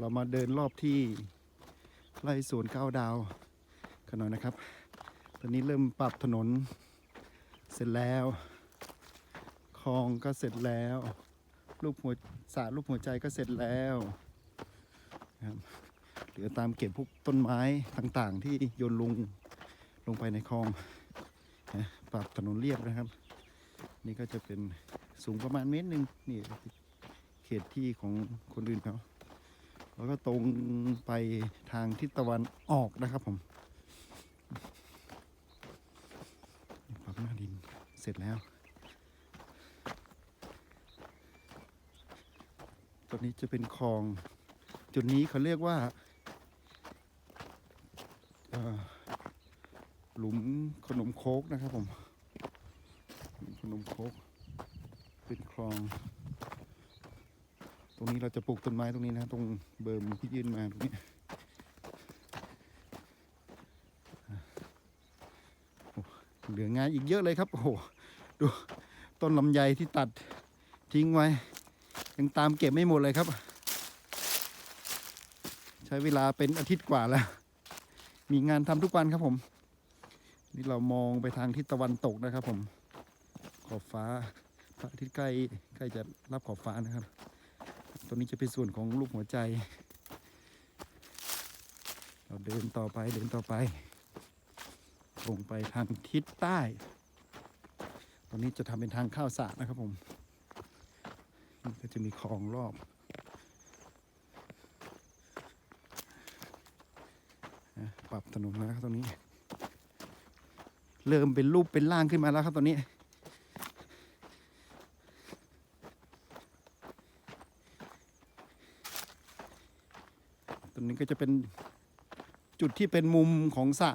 เรามาเดินรอบที่ไร่สวนเก้าดาวกันหน่อยนะครับ ตอนนี้เริ่มปรับถนนเสร็จแล้ว คลองก็เสร็จแล้วรูปหัวสระรูปหัวใจก็เสร็จแล้วนะครับเหลือตามเก็บพวกต้นไม้ต่างๆ ที่โยนลงลงไปในคลองนะปรับถนนเรียบนะครับ นี่ก็จะเป็นสูงประมาณเมตรหนึ่งนี่เขตที่ของคนอื่นเขา แล้วก็ตรงไปทางทิศตะวันออกนะครับผมปรับหน้าดินเสร็จแล้วตัวนี้จะเป็นคลอง จุดนี้เขาเรียกว่าหลุมขนมโคกนะครับผมหลุมขนมโคกเป็นคลอง ตรงนี้เราจะปลูกต้นไม้ตรงนี้นะ ตรงเบิร์มที่ยื่นมาตรงนี้เหลืองานอีกเยอะเลยครับ โอ้โห ดูต้นลำไยที่ตัดทิ้งไว้ ยังตามเก็บไม่หมดเลยครับ ใช้เวลาเป็นอาทิตย์กว่าแล้ว มีงานทำทุกวันครับผม นี่เรามองไปทางทิศตะวันตกนะครับผม ขอบฟ้าพระอาทิตย์ใกล้ใกล้จะรับขอบฟ้านะครับ ตัวนี้จะเป็นส่วนของรูปหัวใจ เราเดินต่อไปเดินต่อไปตรงไปทางทิศใต้ ตรงนี้จะทำเป็นทางข้าวสระนะครับผมนี่ก็จะมีคลองรอบ ปรับถนนแล้วครับตรงนี้ เริ่มเป็นรูปเป็นร่างขึ้นมาแล้วครับตอนนี้ ตรงนี้ ก็จะเป็นจุดที่เป็นมุมของสระ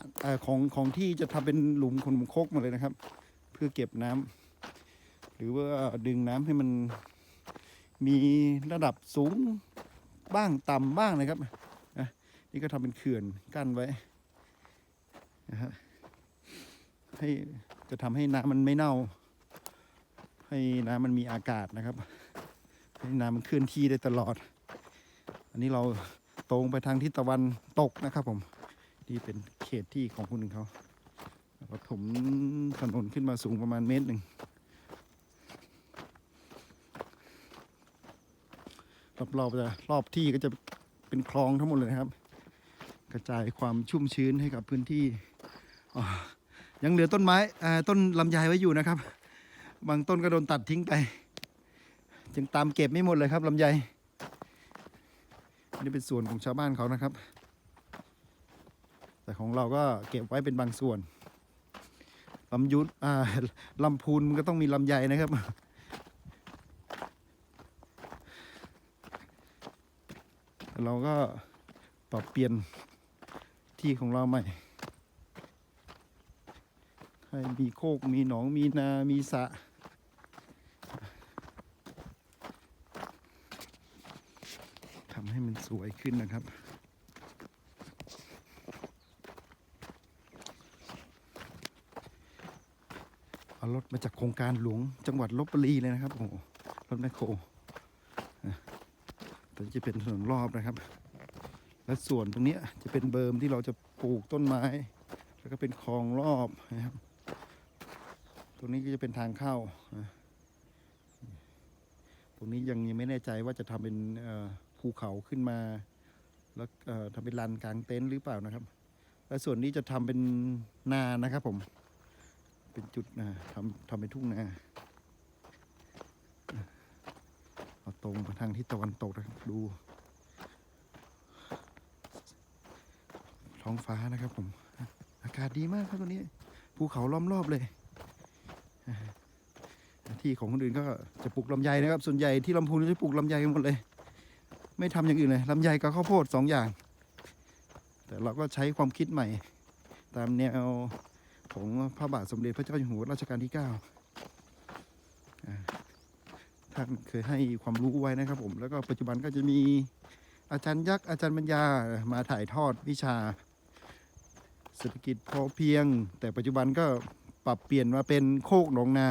ของของที่จะทำเป็นหลุมขนมโคกมาเลยนะครับ เพื่อเก็บน้ำหรือว่าดึงน้ำให้มันมีระดับสูงบ้างต่ำบ้างนะครับนี่ก็ทำเป็นเขื่อนกั้นไว้นะฮะให้จะทำให้น้ำมันไม่เน่า ให้น้ำมันมีอากาศนะครับ ให้น้ำมันเคลื่อนที่ได้ตลอด อันนี้เรา ตรงไปทางทิศตะวันตกนะครับผมที่เป็นเขตที่ของคนอื่นเขาแล้วก็ถมถนนขึ้นมาสูงประมาณเมตรหนึ่งรอบๆจะรอบที่ก็จะเป็นคลองทั้งหมดเลยนะครับ กระจายความชุ่มชื้นให้กับพื้นที่ยังเหลือต้นไม้ต้นลำไยไว้อยู่นะครับ บางต้นก็โดนตัดทิ้งไป จึงตามเก็บไม่หมดเลยครับลำไย อันนี้เป็นส่วนของชาวบ้านเขานะครับ แต่ของเราก็เก็บไว้เป็นบางส่วนลำยุทธอ่าลำพูนมันก็ต้องมีลำไยนะครับเราก็ปรับเปลี่ยนที่ของเราใหม่ให้มีโคกมีหนองมีนา มีสระำให้มันสวยขึ้นนะครับเอารถมาจากโครงการหลวงจังหวัดลบบุรีเลยนะครับ โอ้โหรถแมคโครตัวนี้จะเป็นถนนรอบนะครับ และส่วนตรงนี้จะเป็นเบิร์มที่เราจะปลูกต้นไม้ แล้วก็เป็นคลองรอบนะครับ ตรงนี้ก็จะเป็นทางเข้านะตรงนี้ยังยังไม่แน่ใจว่าจะทำเป็นเอ่อ ภูเขาขึ้นมา แล้วทำเป็นลานกลางเต็นท์หรือเปล่านะครับ และส่วนนี้จะทำเป็นนานะครับผม เป็นจุดนะทำทำเป็นทุ่งนาเราตรงไปทางทิศตะวันตกนะครับดู ท้องฟ้านะครับผม อากาศดีมากครับตรงนี้ ภูเขาล้อมรอบเลยที่ของคนอื่นก็จะปลูกลำไยนะครับ ส่วนใหญ่ที่ลำพูนจะปลูกลำไยกันหมดเลย ไม่ทำอย่างอื่นเลยลำไยกับข้าวโพดสองอย่าง แต่เราก็ใช้ความคิดใหม่ ตามแนวของพระบาทสมเด็จพระเจ้าอยู่หัวรัชกาลที่เก้าท่านเคยให้ความรู้ไว้นะครับผม แล้วก็ปัจจุบันก็จะมีอาจารย์ยักษ์อาจารย์ปัญญามาถ่ายทอดวิชา เศรษฐกิจพอเพียง แต่ปัจจุบันก็ปรับเปลี่ยนมาเป็นโคกหนองนา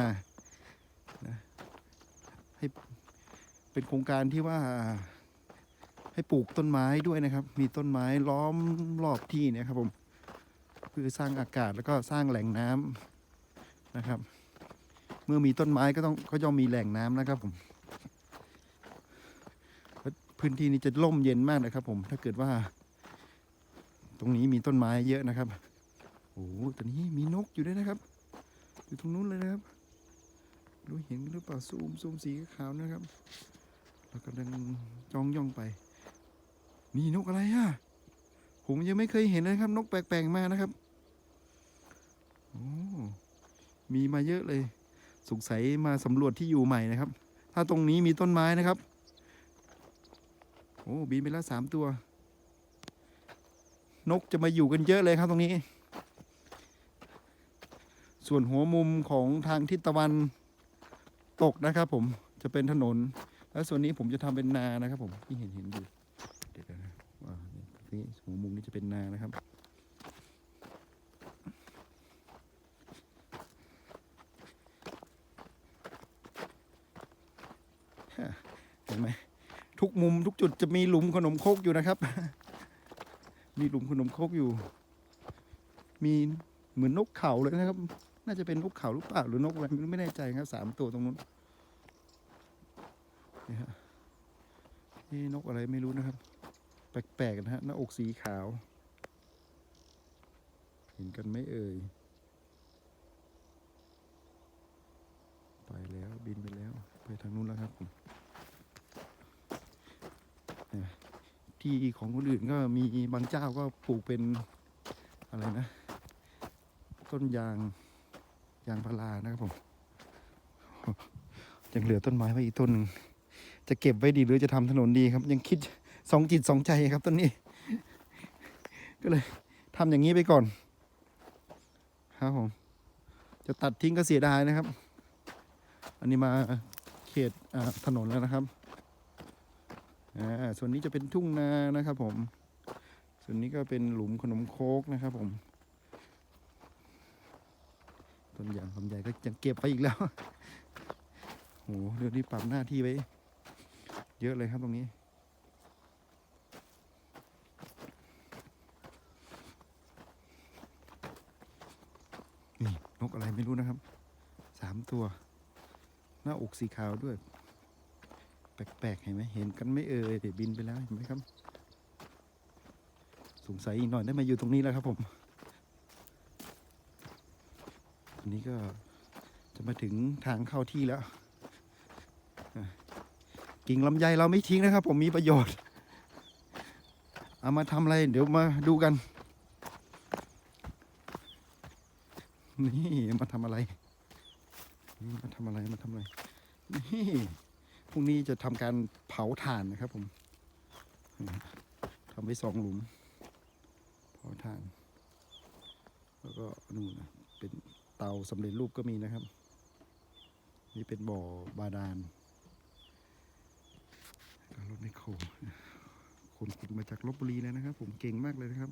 ให้เป็นโครงการที่ว่า ให้ปลูกต้นไม้ด้วยนะครับ มีต้นไม้ล้อมรอบที่นะครับผมเพื่อสร้างอากาศแล้วก็สร้างแหล่งน้ำนะครับ เมื่อมีต้นไม้ก็ต้องก็ย่อมมีแหล่งน้ำนะครับผมพื้นที่นี้จะร่มเย็นมากนะครับ ผม ถ้าเกิดว่า ตรงนี้มีต้นไม้เยอะนะครับโอ้โหตอนนี้มีนกอยู่ด้วยนะครับ อยู่ตรงนู้นเลยนะครับดูเห็นหรือเปล่าซูมซูมสีขาวนะครับแล้วก็เดินจ้องย่องไป นี่นกอะไรอะ ผมยังไม่เคยเห็นเลยครับ นกแปลกๆมานะครับโอ้มีมาเยอะเลย สงสัยมาสำรวจที่อยู่ใหม่นะครับ ถ้าตรงนี้มีต้นไม้นะครับ โอ้บินไปแล้วสามตัว นกจะมาอยู่กันเยอะเลยครับตรงนี้ ส่วนหัวมุมของทางทิศตะวันตกนะครับ ผมจะเป็นถนน แล้วส่วนนี้ผมจะทำเป็นนานะครับ ผมที่เห็นเห็นอยู่ เดี๋ยวนะว่านี่หัวมุมนี้จะเป็นนานะครับ เห็นไหมทุกมุมทุกจุดจะมีหลุมขนมโคกอยู่นะครับ มีหลุมขนมโคกอยู่ มีเหมือนนกเขาเลยนะครับ น่าจะเป็นนกเขาหรือเปล่าหรือนกอะไรไม่แน่ใจครับสามตัวตรงนู้นนี่นกอะไรไม่รู้นะครับ แปลกๆนะฮะหน้าอกสีขาว เห็นกันไหมเอ่ย ไปแล้วบินไปแล้ว ไปทางนู้นแล้วครับผมที่ของคนอื่นก็มีบางเจ้าก็ปลูกเป็นอะไรนะ ต้นยางยางพารานะครับผมยังเหลือต้นไม้ไว้อีกต้นหนึ่งจะเก็บไว้ดีหรือจะทำถนนดีครับ ยังคิด สองจิตสองใจครับต้นนี้ ก็เลยทำอย่างนี้ไปก่อน ครับผมจะตัดทิ้งก็เสียดายนะครับ อันนี้มาเขตถนนแล้วนะครับอ่าส่วนนี้จะเป็นทุ่งนานะครับ ผม ส่วนนี้ก็เป็นหลุมขนมโคกนะครับผมต้นยางลำไยก็ยังเก็บไปอีกแล้วโหเรื่องนี้ปรับหน้าที่ไว้ เยอะเลยครับตรงนี้ นกอะไรไม่รู้นะครับสามตัว หน้าอกสีขาวด้วย แปลกๆเห็นไหมเห็นกันไม่เอ่ยเดี๋ยวบินไปแล้วเห็นไหมครับ สงสัยอีกหน่อยได้มาอยู่ตรงนี้แล้วครับผมอันนี้ก็จะมาถึงทางเข้าที่แล้วกิ่งลำไยเราไม่ทิ้งนะครับ ผมมีประโยชน์ เอามาทำอะไร เดี๋ยวมาดูกัน นี่มาทำอะไร มาทำอะไรมาทำอะไร นี่พรุ่งนี้จะทำการเผาถ่านนะครับ ผมทำไว้สองหลุม เผาถ่าน แล้วก็นู่นนะเป็นเตาสำเร็จรูปก็มีนะครับ นี่เป็นบ่อบาดาลรถไมคโครคนขุดมาจากลบบุรีเลยนะครับ ผมเก่งมากเลยนะครับ